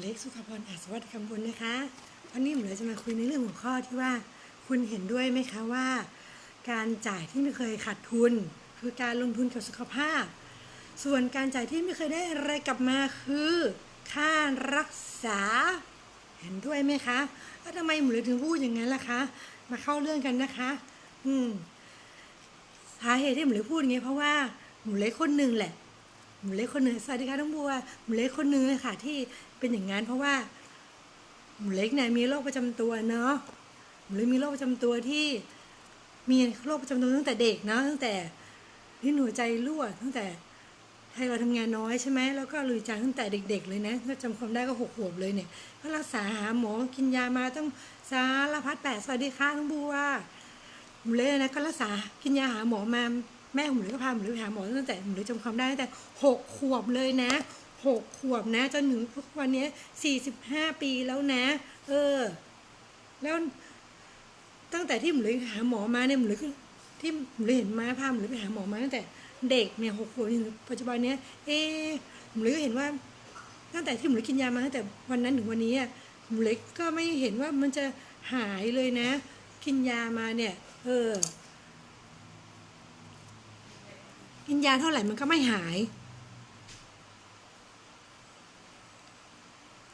เล็กสุขพรอาสวัสดิ์คำบุญนะคะวันนี้หมูเล็กจะมาคุยในเรื่องหัวข้อที่ว่าคุณเห็นด้วยไหมคะว่า การจ่ายที่ไม่เคยขาดทุน คือการลงทุนกับสุขภาพ ส่วนการจ่ายที่ไม่เคยได้อะไรกลับมาคือ ค่ารักษา เห็นด้วยไหมคะแล้วทำไมหมูเล็กถึงพูดอย่างนั้นล่ะคะ มาเข้าเรื่องกันนะคะ อืมสาเหตุที่หมูเล็กพูดอย่างนี้เพราะว่าหมูเล็กคนหนึ่งแหละหมูเล็กคนหนึ่งสวัสดีค่ะน้องบัวหมูเล็กคนหนึ่งเลยค่ะที่ เป็นอย่างนั้นเพราะว่าหมูเล็กเนี่ยมีโรคประจำตัวเนาะหมูเล็กมีโรคประจำตัวที่มีโรคประจำตัวตั้งแต่เด็กเนาะตั้งแต่ที่หัวใจรั่วตั้งแต่ให้เราทำงานน้อยใช่ไหมแล้วก็ลุยจางตั้งแต่เด็ก ๆ เลยนะถ้าจำความได้ก็หกขวบเลยเนี่ยก็รักษาหาหมอกินยามาต้องสารพัดแปดสวัสดีค่ะน้องบัวหมูเล่นะก็รักษากินยาหาหมอมาแม่หมูเล่ก็พาหมูเล่ไปหาหมอตั้งแต่หมูเล่จำความได้ตั้งแต่หกขวบเลยนะ หกขวบนะ จนถึงทุกวันนี้สี่สิบห้าปีแล้วนะ เออ แล้วตั้งแต่ที่หมูเล่หาหมอมาเนี่ยหมูเล่ก็ที่หมูเล่เห็นมาพาหมูเล่ไปหาหมอมาตั้งแต่เด็กเนี่ยหกขวบจนถึงปัจจุบันเนี้ย เอหมูเล่ก็เห็นว่า ตั้งแต่ที่หมูเล็กกินยามาตั้งแต่วันนั้นถึงวันนี้อะหมูเล็กก็ไม่เห็นว่ามันจะหายเลยนะ กินยามาเนี่ย เออกินยาเท่าไหร่มันก็ไม่หาย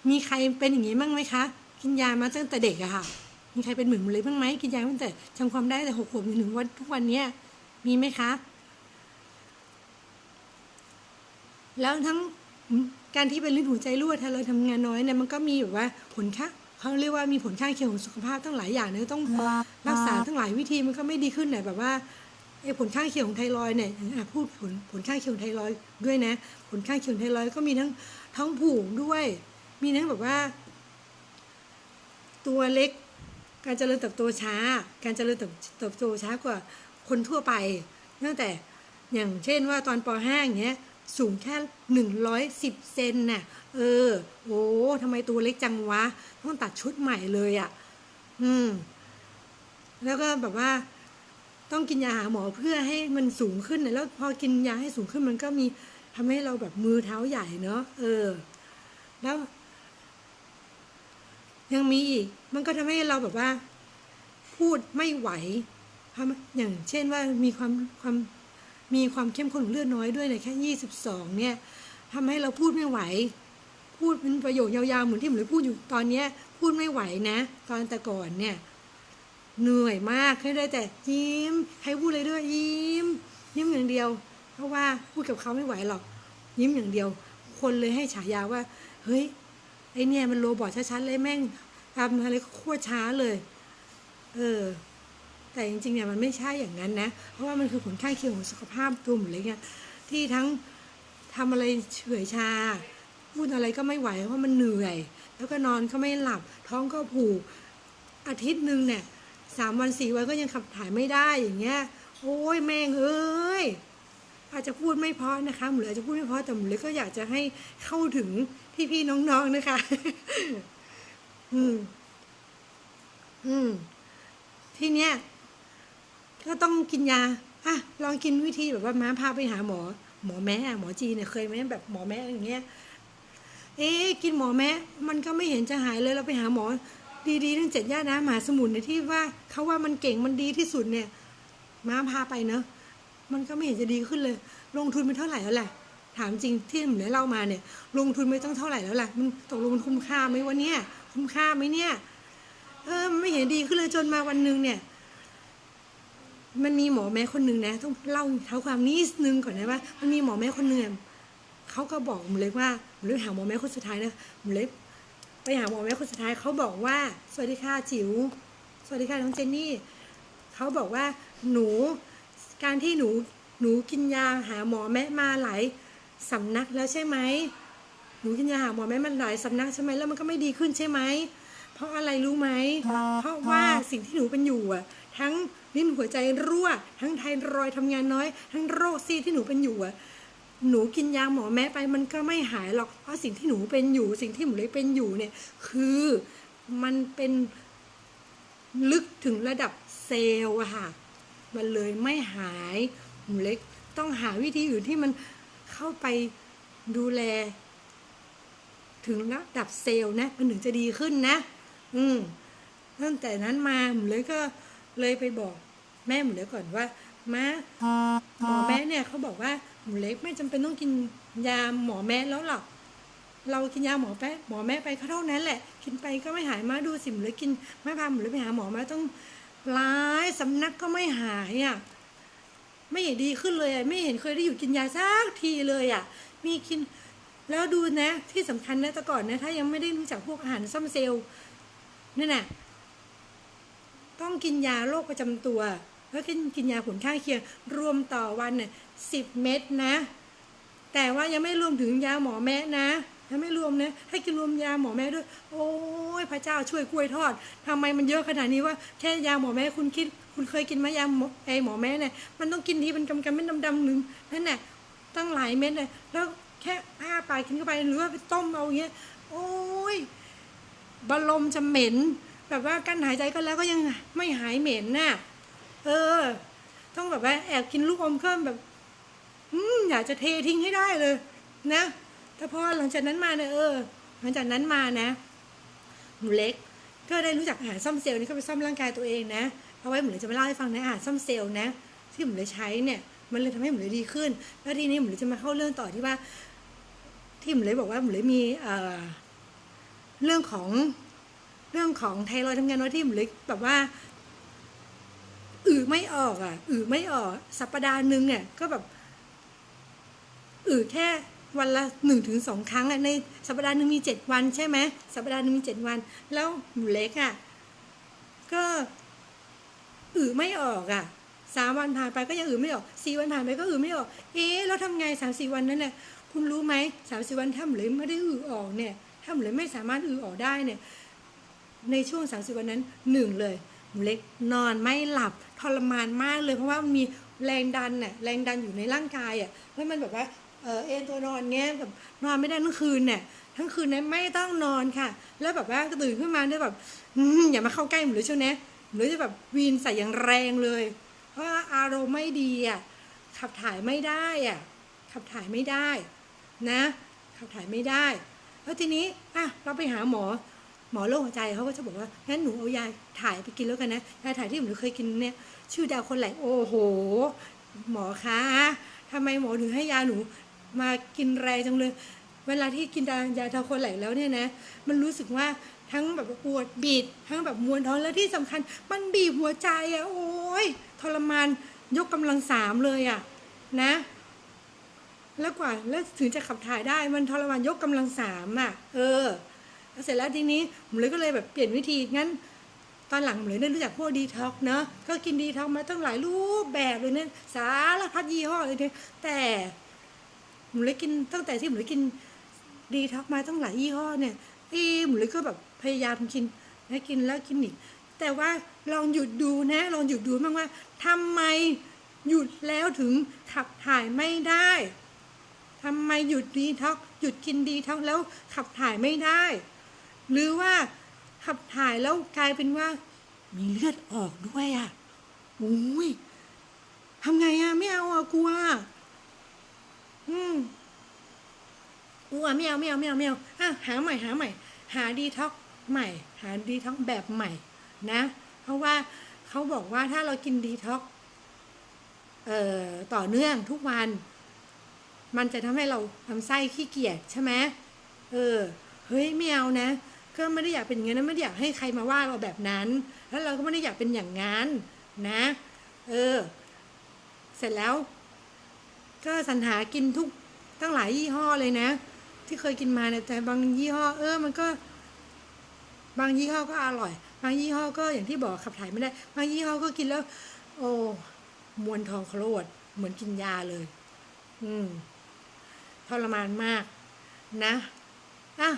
มีใครเป็นอย่างนี้บ้างไหมคะ กินยามาตั้งแต่เด็กอะค่ะ มีใครเป็นเหมือนหมูเล็กบ้างไหมกินยาตั้งแต่จำความได้แต่หกขวบจนถึงวันทุกวันเนี้ยมีไหมคะ แล้วทั้งการที่เป็นลิ้นหัวใจรั่วถ้าเราทำงานน้อยเนี่ยมันก็มีแบบว่าผลข้างเขาเรียกว่ามีผลข้างเคียงของสุขภาพตั้งหลายอย่างเนี่ยต้องรักษาตั้งหลายวิธีมันก็ไม่ดีขึ้นไหนแบบว่าไอ้ผลข้างเคียงของไทรอยด์เนี่ยอะพูดผลผลข้างเคียงของไทรอยด์ด้วยนะ ผลข้างเคียงของไทรอยด์ก็มีทั้งท้องผูกด้วย มีทั้งแบบว่า ตัวเล็ก การเจริญเติบโตช้า การเจริญเติบโตช้ากว่าคนทั่วไปตั้งแต่อย่างเช่นว่าตอนป .5 อย่างเงี้ยสูงแค่หนึ่งร้อยสิบเซนน่ะ เออ โอ้ทำไมตัวเล็กจังวะ ต้องตัดชุดใหม่เลยอะ่ะ อืม แล้วก็แบบว่า ต้องกินยาหาหมอเพื่อให้มันสูงขึ้นนะแล้วพอกินยาให้สูงขึ้นมันก็มีทำให้เราแบบมือเท้าใหญ่เนาะ เออ แล้ว ยังมีอีก มันก็ทำให้เราแบบว่า พูดไม่ไหวทำอย่างเช่นว่ามีความความมีความเข้มข้นของเลือดน้อยด้วยเนี่ยแค่ยี่สิบสองเนี่ยทำให้เราพูดไม่ไหว พูดเป็นประโยคยาวๆเหมือนที่ผมเลยพูดอยู่ตอนเนี้ย พูดไม่ไหวนะ ตอนแต่ก่อนเนี่ยเหนื่อยมากแค่ได้แต่ยิ้มใครพูดเลยด้วยยิ้ม ยิ้มอย่างเดียว เพราะว่าพูดกับเขาไม่ไหวหรอก ยิ้มอย่างเดียว คนเลยให้ฉายาว่า เฮ้ยไอเนี่ยมันโรบอทชัดๆเลยแม่ง ทำอะไรโคตรช้าเลย เออ แต่จริงๆเนี่ยมันไม่ใช่อย่างนั้นนะ เพราะว่ามันคือผลข้างเคียงของสุขภาพตัวหมดเลยเนี่ยที่ทั้งทำอะไรเฉื่อยชา พูดอะไรก็ไม่ไหวเพราะมันเหนื่อย แล้วก็นอนก็ไม่หลับ ท้องก็ผูกอาทิตย์หนึ่งเนี่ยสามวันสี่วันก็ยังขับถ่ายไม่ได้อย่างเงี้ย โอ้ยแม่งเอ้ยอาจจะพูดไม่พราะนะคะหมูเหลืออาจจะพูดไม่พราะแต่หมูเหลือก็อยากจะให้เข้าถึงพี่ๆน้องๆนะคะ อืม อืม ทีเนี้ยก็ต้องกินยา อะ ลองกินวิธีแบบว่าม้าพาไปหาหมอ หมอแม่หมอจีเนี่ยเคยไหมแบบหมอแม่อย่างเงี้ย เอ๊กินหมอแม่มันก็ไม่เห็นจะหายเลยเราไปหาหมอ ดีๆทั้งเจ็ดย่านะมหาสมุนในที่ว่าเขาว่ามันเก่งมันดีที่สุดเนี่ย ม้าพาไปเนอะมันก็ไม่เห็นจะดีขึ้นเลย ลงทุนไปเท่าไหร่แล้วแหละถามจริงที่หมูได้เล่ามาเนี่ย ลงทุนไปตั้งเท่าไหร่แล้วล่ะมันตกลงมันคุ้มค่าไหมวะเนี่ย คุ้มค่าไหมเนี่ย เออ ไม่เห็นดีขึ้นเลยจนมาวันหนึ่งเนี่ย มันมีหมอแม่คนหนึ่งนะ ต้องเล่าเท้าความนิดนึงก่อนนะว่า มันมีหมอแม่คนหนึ่งเขาก็บอกผมเลยว่าผมเลยหาหมอแม่คนสุดท้ายนะผมเลยไปหาหมอแม่คนสุดท้ายเขาบอกว่า สวัสดีค่ะจิ๋วสวัสดีค่ะน้องเจนนี่เขาบอกว่าหนู การที่หนูหนูกินยาหาหมอแม่มาหลายสำนักแล้วใช่ไหม หนูกินยาหาหมอแม่มันหลายสำนักใช่ไหมแล้วมันก็ไม่ดีขึ้นใช่ไหมเพราะอะไรรู้ไหมเพราะว่าสิ่งที่หนูเป็นอยู่อะทั้งลิ้นหัวใจรั่ว ทั้งไทรอยด์ทำงานน้อย ทั้งโรคซีดที่หนูเป็นอยู่อะหนูกินยาหมอแม่ไปมันก็ไม่หายหรอกเพราะสิ่งที่หนูเป็นอยู่ สิ่งที่หนูเล็กเป็นอยู่เนี่ยคือมันเป็นลึกถึงระดับเซลล์อะค่ะ มันเลยไม่หายหนูเล็กต้องหาวิธีอื่นที่มันเข้าไปดูแล ถึงระดับเซลล์นะมันถึงจะดีขึ้นนะ อืมตั้งแต่นั้นมาหมูเลยก็เลยไปบอกแม่หมูเลยก่อนว่ามาหมอแม่เนี่ยเขาบอกว่าหมูเล็กไม่จำเป็นต้องกินยาหมอแม่แล้วหรอกเรากินยาหมอแป๊หมอแม่ไปก็เท่านั้นแหละ กินไปก็ไม่หายมาดูสิหมูเลยกินไม่พาหมูเลยไปหาหมอมาต้องหลายสำนักก็ไม่หายอะไม่เห็นดีขึ้นเลยไม่เห็นเคยได้อยู่กินยาสักทีเลยอะ มีกิน แล้วดูนะที่สำคัญนะแต่ก่อนนะถ้ายังไม่ได้รู้จักพวกอาหารซ่อมเซลล์นั่นน่ะต้องกินยาโรคประจำตัวแล้วกินกินยาผลข้างเคียง รวมต่อวันเนี่ยสิบเม็ดนะ แต่ว่ายังไม่รวมถึงยาหมอแม่นะยังไม่รวมนะให้กินรวมยาหมอแม่ด้วย โอ้ยพระเจ้าช่วยกล้วยทอดทำไมมันเยอะขนาดนี้ว่าแค่ยาหมอแม่คุณคิด คุณเคยกินไหมยาไอหมอแม่เนี่ยมันต้องกินทีเป็นกำกำเม็ดดำๆหนึ่งนั่นแหละตั้งหลายเม็ดเลยแล้ว แค่อ้าปากกินเข้าไปหรือว่าไปต้มเอาอย่างเงี้ย โอ้ยบลมจะเหม็น แบบว่ากั้นหายใจก็แล้วก็ยังไม่หายเหม็นน่ะ เออ ต้องแบบว่าแอบกินลูกอมเพิ่มแบบ อืมอยากจะเททิ้งให้ได้เลย นะแต่พอหลังจากนั้นมาเนี่ยเออ หลังจากนั้นมานะหนูเล็กก็ได้รู้จักอาหารซ่อมเซลล์นี่ก็ไปซ่อมร่างกายตัวเองนะเอาไว้หนูเลยจะมาเล่าให้ฟังนะอาหารซ่อมเซลล์นะ ที่หนูเลยใช้เนี่ย มันเลยทำให้หนูเลยดีขึ้น แล้วทีนี้หนูเลยจะมาเข้าเรื่องต่อที่ว่า ที่หนูเลยบอกว่าหนูเลยมีเรื่องของเรื่องของไทรอยดทำงานว่าที่หนูเลยแบบว่าอือไม่ออกอะอือไม่ออก สัปดาห์หนึ่งเนี่ยก็แบบอือแค่วันละหนึ่งถึงสองครั้งอะในสัปดาห์หนึ่งมีเจ็ดวันใช่ไหมสัปดาห์หนึ่งมีเจ็ดวัน แล้วหนูเล็กอะก็อือไม่ออกอะสามวันผ่านไปก็ยังอือไม่ออกสี่วันผ่านไปก็อือไม่ออก เอ๊ะแล้วทำไงสามสี่วันนั้นเนี่ย คุณรู้ไหมสามสี่วันถ้าหนูเลยไม่ได้อือออกเนี่ยถ้าหนูเลยไม่สามารถอือออกได้เนี่ย ในช่วงสามสิบวันนั้นหนึ่งเลยหนูเล็กนอนไม่หลับทรมานมากเลยเพราะว่ามันมีแรงดันน่ะแรงดันอยู่ในร่างกายอะแล้วมันแบบว่าเออเอ็นตัวนอนเงี้ยแบบนอนไม่ได้ทั้งคืนเนี่ยทั้งคืนนั้นไม่ต้องนอนค่ะ แล้วแบบว่าตื่นขึ้นมาได้แบบอย่ามาเข้าใกล้หนูเลยเชียวนะหรือจะแบบวีนใส่อย่างแรงเลย เพราะาอารมณ์ไม่ดีอะขับถ่ายไม่ได้อะขับถ่ายไม่ได้ นะขับถ่ายไม่ได้ แล้วทีนี้อะเราไปหาหมอหมอโรคหัวใจเขาก็จะบอกว่างั้นหนูเอายาถ่ายไปกินแล้วกันนะยาถ่ายที่หนูเคยกินเนี่ยชื่อดาวคนไหลโอ้โห หมอคะทำไมหมอถึงให้ยาหนูมากินแรงจังเลย เวลาที่กินยายาดาวคนไหลแล้วเนี่ยนะ มันรู้สึกว่าทั้งแบบปวดบีดทั้งแบบมวนท้องแล้วที่สำคัญ มันบีบหัวใจอะโอ้ยทรมานยกกำลังสามเลยอะนะ แล้วกว่าแล้วถึงจะขับถ่ายได้มันทรมานยกกำลังสามอะ เออเสร็จแล้วทีนี้ผมเลยก็เลยแบบเปลี่ยนวิธีงั้น ตอนหลังผมเลยได้รู้จักพวกดีท็อกเนาะก็กินดีท็อกมาตั้งหลายรูปแบบเลยเนี่ยสารพัดยี่ห้อเลยเนี่ยแต่ผมเลยกินตั้งแต่ที่ผมเลยกินดีท็อกมาตั้งหลายยี่ห้อเนี่ยอีผมเลยก็แบบพยายามกินแล้วกินแล้วกินอีกแต่ว่าลองหยุดดูนะ ลองหยุดดูบ้างว่าทำไมหยุดแล้วถึงขับถ่ายไม่ได้ ทำไมหยุดดีท็อกหยุดกินดีท็อกแล้วขับถ่ายไม่ได้ หรือว่าขับถ่ายแล้วกลายเป็นว่า มีเลือดออกด้วยอะโอ้ยทำไงอะไม่เอาอะกลัวอืมกลัวไม่เอาไม่เอาไม่เอาไม่เอาอะหาใหม่หาใหม่ หาดีท็อกใหม่ หาดีท็อกแบบใหม่ นะ เพราะว่าเขาบอกว่าถ้าเรากินดีท็อกเอ่อต่อเนื่องทุกวัน มันจะทำให้เราทำไส้ขี้เกียจใช่ไหมเออ เฮ้ยไม่เอานะ ก็ไม่ได้อยากเป็นอย่างนั้นนะไม่ได้อยากให้ใครมาว่าเราแบบนั้น แล้วเราก็ไม่ได้อยากเป็นอย่างนั้นนะ เออ เสร็จแล้ว ก็สรรหากินทุกตั้งหลายยี่ห้อเลยนะ ที่เคยกินมาเนี่ยแต่บางยี่ห้อ เออ มันก็ บางยี่ห้อก็อร่อย บางยี่ห้อก็อย่างที่บอกขับถ่ายไม่ได้ บางยี่ห้อก็กินแล้ว โอ้มวนทองโคลดเหมือนกินยาเลย อืม รมานมากนะอะ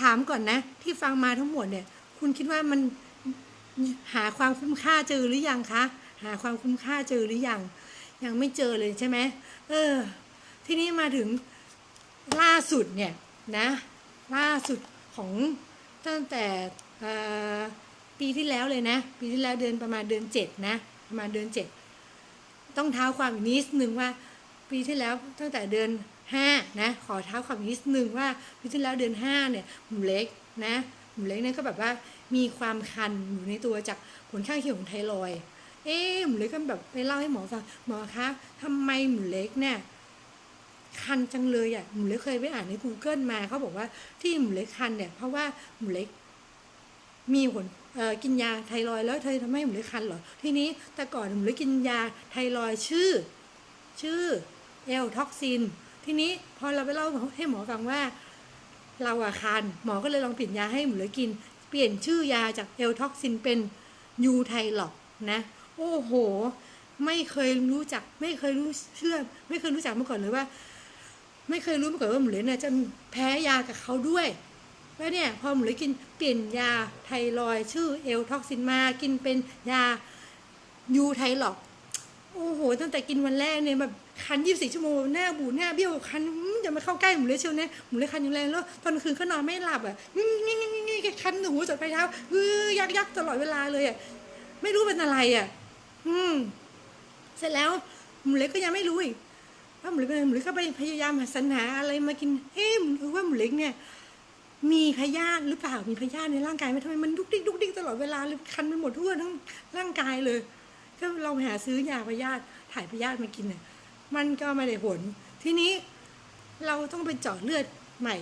ถามก่อนนะ ที่ฟังมาทั้งหมดเนี่ย คุณคิดว่ามันหาความคุ้มค่าเจอหรือยังคะหาความคุ้มค่าเจอหรือยังยังไม่เจอเลยใช่ไหมเออ ทีนี้มาถึงล่าสุดเนี่ยนะ ล่าสุดของตั้งแต่ปีที่แล้วเลยนะ ปีที่แล้วเดือนประมาณเดือนเจ็ดนะ ประมาณเดือนเจ็ดต้องเท้าความอีกนิดนึงว่า ปีที่แล้วตั้งแต่เดือน ห้านะขอเท้าความนิดนึงว่าปีที่แล้วเดือนห้าเนี่ยหมูเล็กนะหมูเล็กเนี่ยก็แบบว่ามีความคันอยู่ในตัวจากผลข้างเคียงของไทรอยเอ๊หมูเล็กก็แบบไปเล่าให้หมอฟังหมอคะทำไมหมูเล็กเนี่ยคันจังเลยอะหมูเล็กเคยไปอ่านใน Google มาเขาบอกว่าที่หมูเล็กคันเนี่ยเพราะว่าหมูเล็ก มีผลกินยาไทรอยแล้วเธอทำให้หมูเล็กคันเหรอ ทีนี้แต่ก่อนหมูเล็กกินยาไทรอยชื่อ ชื่อเอลท็อกซิน ทีนี้พอเราไปเล่าให้หมอฟังว่า เราอะคันหมอก็เลยลองเปลี่ยนยาให้หมูเล็กกิน เปลี่ยนชื่อยาจากเอลท็อกซินเป็นยูไทหลอกนะ โอ้โห ไม่เคยรู้จัก ไม่เคยรู้เชื่อ ไม่เคยรู้จักมาก่อนเลยว่า ไม่เคยรู้มาก่อนว่าหมูเล็กเนี่ยจะแพ้ยากับเขาด้วยแล้วเนี่ยพอหมูเล็กกินเปลี่ยนยาไทรอยชื่อเอลท็อกซินมากินเป็นยายูไทหลอก โอ้โห ตั้งแต่กินวันแรกเนี่ยแบบคัน24ชั่วโมงหน้าบูดหน้าเบี้ยวคันอย่ามาเข้าใกล้หมูเลยเชียวนะหมูเลยคันอยู่แรงแล้วตอนกลางคืนก็นอนไม่หลับอะงี้งี้งี้งี้คันหูจดไปลายเท้าเออยักยักตลอดเวลาเลยอะไม่รู้เป็นอะไรอะ อืม เสร็จแล้วหมูเล็กก็ยังไม่รู้อีกว่าหมูเล็กเป็นหมูเล็กก็ไปพยายามหาสรรหาอะไรมากินเอ๊ะหรือว่าหมูเล็กเนี่ยมีพยาธิหรือเปล่ามีพยาธิในร่างกายไหมทำไมมันดุกดิกดุกดิกตลอดเวลาเลยคันไปหมดทั่วทั้งร่างกายเลย ก็เราหาซื้อยาพยาธิถ่ายพยาธิมากินเนี่ยมันก็ไม่ได้ผล ทีนี้เราต้องไปเจาะเลือดใหม่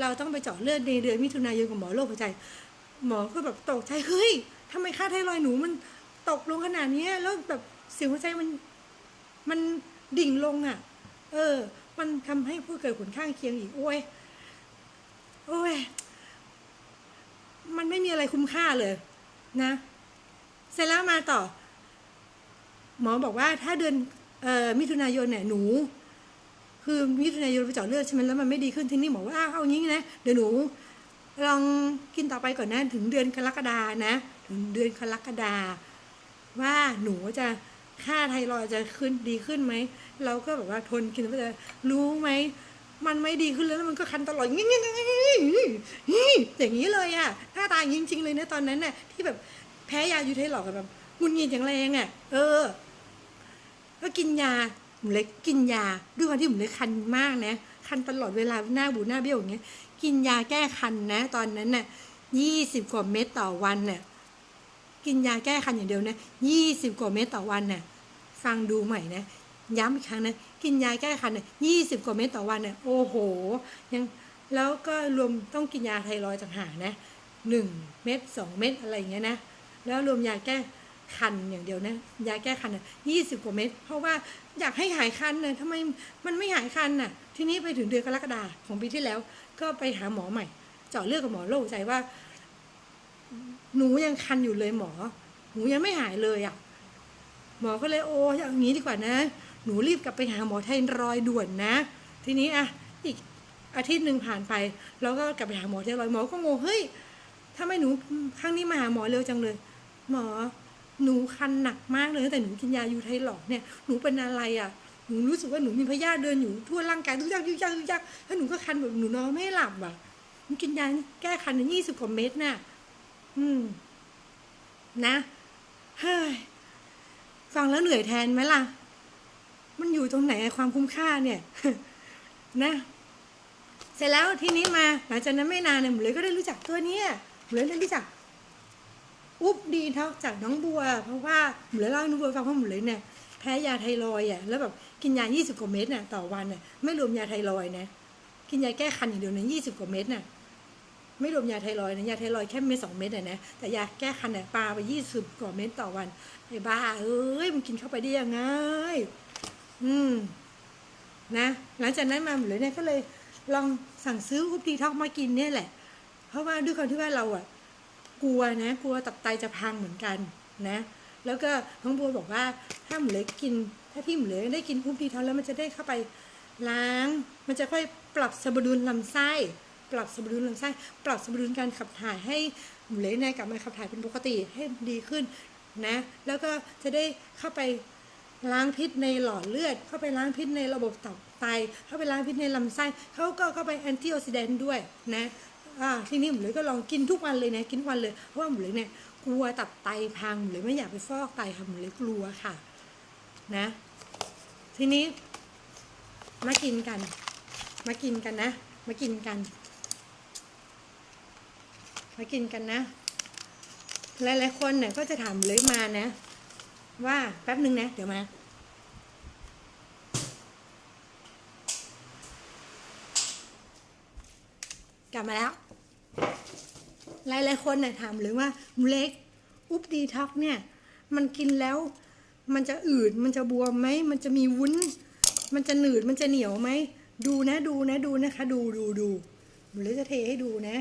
เราต้องไปเจาะเลือดในเดือนมิถุนายนกับหมอโรคหัวใจ หมอก็แบบตกใจเฮ้ยทำไมค่าไทรอยด์หนูมันตกลงขนาดนี้แล้วแบบเสียงหัวใจมันมันดิ่งลงอะ เออ มันทำให้ผู้เกิดผลข้างเคียงอีกโอ้ยโอ้ยมันไม่มีอะไรคุ้มค่าเลย นะ เสร็จแล้วมาต่อ หมอบอกว่าถ้าเดือนออมิถุนายนเนี่ยหนู คือมิถุนายนไปเจาะเลือดใช่ไหมแล้วมันไม่ดีขึ้นทีนี้หมอว่าอ้าวเอางี้นะเดี๋ยวหนูลองกินต่อไปก่อนนะถึงเดือนกรกฎานะ ถึงเดือนกรกฎาว่าหนูจะค่าไทรอยจะขึ้นดีขึ้นไหมเราก็แบบว่าทนกินไปเลยรู้ไหมมันไม่ดีขึ้นแล้วมันก็คันตลอดงี้งี้งี้อย่างนี้เลยอะหน้าตาอย่างจริงๆเลยนะตอนนั้นน่ะที่แบบแพ้ยายูไทลอกแบบงุนงิดอย่างแรงอะเออ ก็กินยาหมูเล็กกินยาด้วยความที่หมูเล็กคันมากนะคันตลอดเวลาหน้าบูดหน้าเบี้ยวอย่างเงี้ย กินยาแก้คันนะ ตอนนั้นน่ะยี่สิบกว่าเม็ดต่อวันน่ะกินยาแก้คันอย่างเดียวนะยี่สิบกว่าเม็ดต่อวันน่ะฟังดูใหม่นะย้ำอีกครั้งนะกินยาแก้คันน่ะยี่สิบกว่าเม็ดต่อวันน่ะโอ้โหยังแล้วก็รวมต้องกินยาไทรอยด์ต่างหากนะหนึ่งเม็ดสองเม็ดอะไรอย่างเงี้ยนะแล้วรวมยาแก้ คันอย่างเดียวนะยาแก้คันอะยี่สิบกว่าเม็ดเพราะว่าอยากให้หายคันน่ะทำไมมันไม่หายคันน่ะ ทีนี้ไปถึงเดือนกรกฎาของปีที่แล้ว ก็ไปหาหมอใหม่ เจาะเลือดกับหมอโรคหัวใจว่า หนูยังคันอยู่เลยหมอ หนูยังไม่หายเลยอะ หมอก็เลยโอ้อย่างนี้ดีกว่านะ หนูรีบกลับไปหาหมอไทรอยด่วนนะ ทีนี้อะอีกอาทิตย์หนึ่งผ่านไปแล้วก็กลับไปหาหมอไทรอยหมอก็งงเฮ้ยทำไมหนูครั้งนี้มาหาหมอเร็วจังเลย หมอ หนูคันหนักมากเลยแต่หนูกินยายูไทหลอกเนี่ยหนูเป็นอะไรอะหนูรู้สึกว่าหนูมีพยาธิเดินอยู่ทั่วร่างกายทุกอย่างทุกอย่างทุกอย่างแล้วหนูก็คันแบบหนูนอนไม่หลับอะหนูกินยาแก้คันยี่สิบกว่าเม็ดน่ะอืม นะเฮ้ยฟังแล้วเหนื่อยแทนไหมล่ะ มันอยู่ตรงไหนความคุ้มค่าเนี่ยนะ เสร็จแล้วทีนี้มาหลังจากนั้นไม่นานเนี่ยหมูเลยก็ได้รู้จักตัวเนี้ยหมูเลยได้รู้จัก อุ๊บดีเท่าจากน้องบัว เพราะว่าหมูเลยเล่าให้น้องบัวฟังว่าหมูเลยเนี่ยแพ้ยาไทรอยด์อะแล้วแบบกินยา 20 กว่าเม็ดน่ะต่อวันน่ะไม่รวมยาไทรอย์นะกินยาแก้คันอย่างเดียวนะ20กว่าเม็ดน่ะไม่รวมยาไทรอยด์นะยาไทรอย์แค่เม็ดสองเม็ดน่ะนะแต่ยาแก้คันเนี่ยปาไป20กว่าเม็ดต่อวันไอ้บ้าเอ้ยมันกินเข้าไปได้ยังไงอืมนะหลังจากนั้นมาหมูเลยเนี่ยก็เลยลองสั่งซื้ออุปดีทอกมากินเนี่ยแหละ เพราะว่าด้วยความที่ว่าเราอะ กลัวนะกลัวตับไตจะพังเหมือนกันนะแล้วก็น้องบัวบอกว่าถ้าหมูเล็กกิน ถ้าพี่หมูเล็กได้กินอุปดีท็อกแล้วมันจะได้เข้าไปล้าง มันจะค่อยปรับสมดุลลำไส้ ปรับสมดุลลำไส้ ปรับสมดุลการขับถ่ายให้หมูเล็กเนี่ยกลับมาขับถ่ายเป็นปกติให้ดีขึ้นนะแล้วก็จะได้เข้าไปล้างพิษในหลอดเลือด เข้าไปล้างพิษในระบบตับไต เข้าไปล้างพิษในลำไส้เขาก็เข้าไปแอนตี้ออกซิแดนต์ด้วยนะ อ่าทีนี้หมูเลยก็ลองกินทุกวันเลยนะกินวันเลยเพราะว่าหมูเลยเนี่ยกลัวตับไตพังหมูเลยไม่อยากไปฟอกไตค่ะหมูเลยกลัวค่ะ นะ ทีนี้ มากินกัน มากินกันนะ มากินกัน มากินกันนะหลายๆคนเนี่ยก็จะถามเลยมานะ ว่าแป๊บหนึ่งนะ เดี๋ยวมา กลับมาแล้ว หลายๆคนเนี่ยถามเลยว่าหมูเล็ก อุปดีท็อกเนี่ย มันกินแล้ว มันจะอืด มันจะบวมไหม มันจะมีวุ้น มันจะหนืด มันจะเหนียวไหม ดูนะดูนะดูนะคะ ดูดูดูหมูเล็กจะเทให้ดูนะ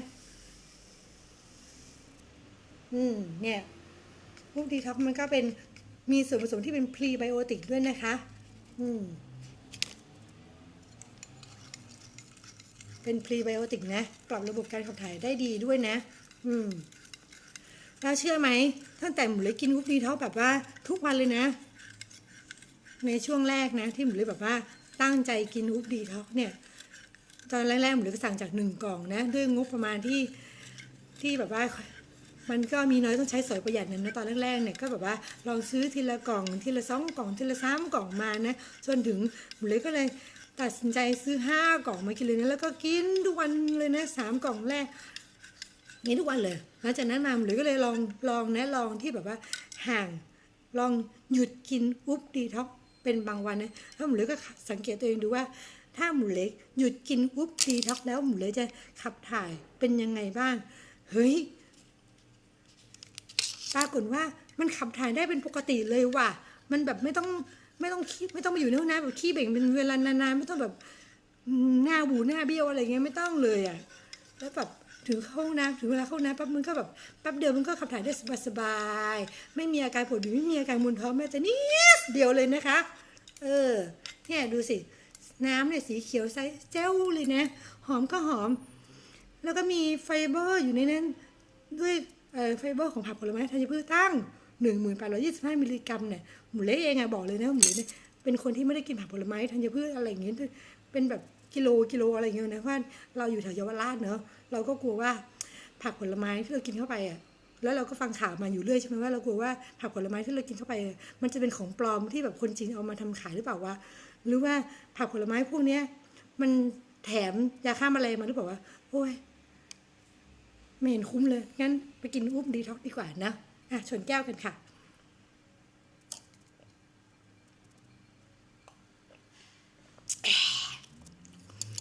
อืม เนี่ยพวกดีท็อกมันก็เป็นมีส่วนผสมที่เป็นพรีไบโอติกด้วยนะคะ อืม เป็นพรีไบโอติกนะปรับระบบการขับถ่ายได้ดีด้วยนะ อืมแล้วเชื่อไหมตั้งแต่หมูเลยกินวุ้ดีเท็อกแบบว่า ทุกวันเลยนะ ในช่วงแรกนะ ที่หมูเลยแบบว่า ตั้งใจกินวุ้ดีเท็อกเนี่ย ตอนแรกๆหมูเลยก็สั่งจากหนึ่งกล่องนะ ด้วยงบประมาณที่ที่แบบว่ามันก็มีน้อยต้องใช้สอยประหยัดนะตอนแรกๆเนี่ยก็แบบว่าลองซื้อทีละกล่องทีละสองกล่องทีละสามกล่องมานะจนถึงหมูเลยก็เลย ตัดสินใจซื้อห้ากล่องมากินเลยนะแล้วก็กินทุกวันเลยนะสามกล่องแรกกินทุกวันเลยหลังจากนั้นมาหมูเลยก็เลยลองลองนะลองที่แบบว่าห่างลองหยุดกินอุ๊บดีท็อกเป็นบางวันนะแล้วหมูเล็กก็สังเกตตัวเองดูว่า ถ้าหมูเล็กหยุดกินอุ๊บดีท็อกแล้วหมูเล็กจะขับถ่ายเป็นยังไงบ้าง เฮ้ยปรากฏว่ามันขับถ่ายได้เป็นปกติเลยว่ะ มันแบบไม่ต้อง ไม่ต้องขี้ไม่ต้องมาอยู่ในห้องน้ำแบบขี้เบ่งเป็นเวลานานๆไม่ต้องแบบหน้าบูหน้าเบี้ยวอะไรเงี้ยไม่ต้องเลยอะแล้วแบบถึงเข้าห้องน้ำถึงเวลาเข้าห้องน้ำปั๊บมันก็แบบแป๊บเดียวมันก็ขับถ่ายได้สบายๆไม่มีอาการปวดหัวไม่มีอาการมวนท้องแม้แต่นิดเดียวเลยนะคะ เออเนี่ยดูสิน้ำเนี่ยสีเขียวใสเจ้าเลยนะ หอมก็หอม แล้วก็มีไฟเบอร์อยู่ในนั้นด้วยไฟเบอร์ของผักผลไม้ธัญพืชตั้ง 1,825มิลลิกรัมเนี่ยหมูเล็กเองอะบอกเลยนะหมูเล็กเนี่ยเป็นคนที่ไม่ได้กินผักผลไม้ธัญพืชอะไรอย่างเงี้ยเป็นแบบกิโลกิโลอะไรเงี้ยนะเพราะว่าเราอยู่แถวเยาวราชเนอะเราก็กลัวว่าผักผลไม้ที่เรากินเข้าไปอะแล้วเราก็ฟังข่าวมาอยู่เรื่อยใช่ไหมว่าเรากลัวว่าผักผลไม้ที่เรากินเข้าไป มันจะเป็นของปลอมที่แบบคนจีนเอามาทำขายหรือเปล่าวะหรือว่าผักผลไม้พวกเนี้ยมันแถมยาฆ่าแมลงมาหรือเปล่าวะโอ้ยไม่เห็นคุ้มเลยงั้นไปกินอุ้มดีท็อกดีกว่านะ อะชนแก้วกันค่ะ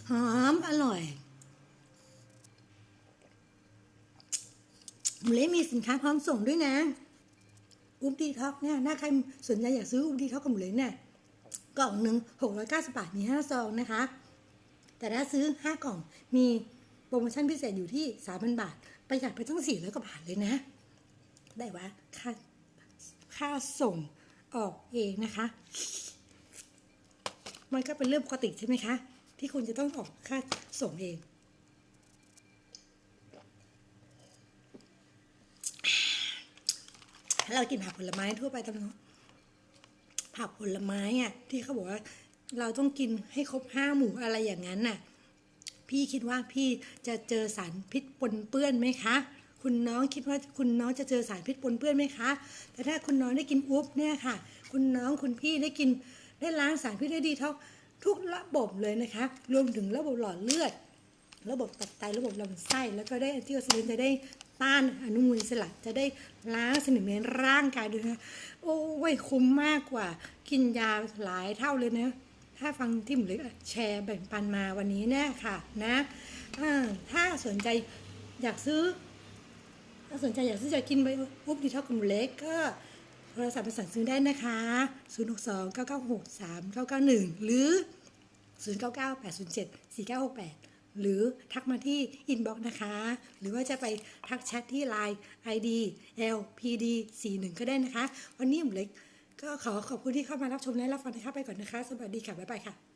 หอม อร่อยหมูเล้มีสินค้าพร้อมส่งด้วยนะ อุ้มดีท็อกเนี่ยถ้าใครสนใจอยากซื้ออุ้มดีท็อกกับหมูเล้เนี่ยกล่องหนึ่งหกร้อยเก้าสิบบาทมีห้าซองนะคะ แต่ถ้าซื้อห้ากล่องมีโปรโมชั่นพิเศษอยู่ที่สามพันบาท ประหยัดไปตั้งสี่ร้อยกว่าบาทเลยนะ ได้วะค่าค่าส่งออกเองนะคะ มันก็เป็นเรื่องปกติใช่ไหมคะ ที่คุณจะต้องออกค่าส่งเองเรากินผักผลไม้ทั่วไปตามท้ผักผลไม้อะ ที่เขาบอกว่า เราต้องกินให้ครบห้าหมู่อะไรอย่างนั้นน่ะ พี่คิดว่าพี่จะเจอสารพิษปนเปื้อนไหมคะ คุณน้องคิดว่าคุณน้องจะเจอสารพิษปนเปื้อนไหมคะ แต่ถ้าคุณน้องได้กินอุ๊บเนี่ยค่ะ คุณน้องคุณพี่ได้กินได้ล้างสารพิษได้ดีเท่าทุกระบบเลยนะคะ รวมถึงระบบหลอดเลือด ระบบตับไตระบบลำไส้แล้วก็ได้แอนติออกซิเดนต์จะได้ต้านอนุมูลอิสระจะได้ล้างสนิมในร่างกายด้วยนะโอ้ยคุ้มมากกว่า กินยาหลายเท่าเลยนะถ้าฟังที่หมูเล็กแชร์แบ่งปันมาวันนี้แน่ค่ะนะถ้าสนใจอยากซื้อาสนใจอยากซื้อจะกินไปปุ๊บดีเท่ากับหมูเล็กก็โทรศัพท์ไปสั่งซื้อได้นะคะ 0 6 2 9 9 6 3 9 9 1 หรือ 0 9 9 8 0 7 4 9 6 8 หรือทักมาที่อินบ็อกซ์นะคะ หรือว่าจะไปทักแชทที่ Line ID LPD 4 1 ก็ได้นะคะ วันนี้หมูเล็กก็ขอขอบคุณที่เข้ามารับชมและรับฟังนะคะ ไปก่อนนะคะ สวัสดีค่ะ บ๊ายบายค่ะ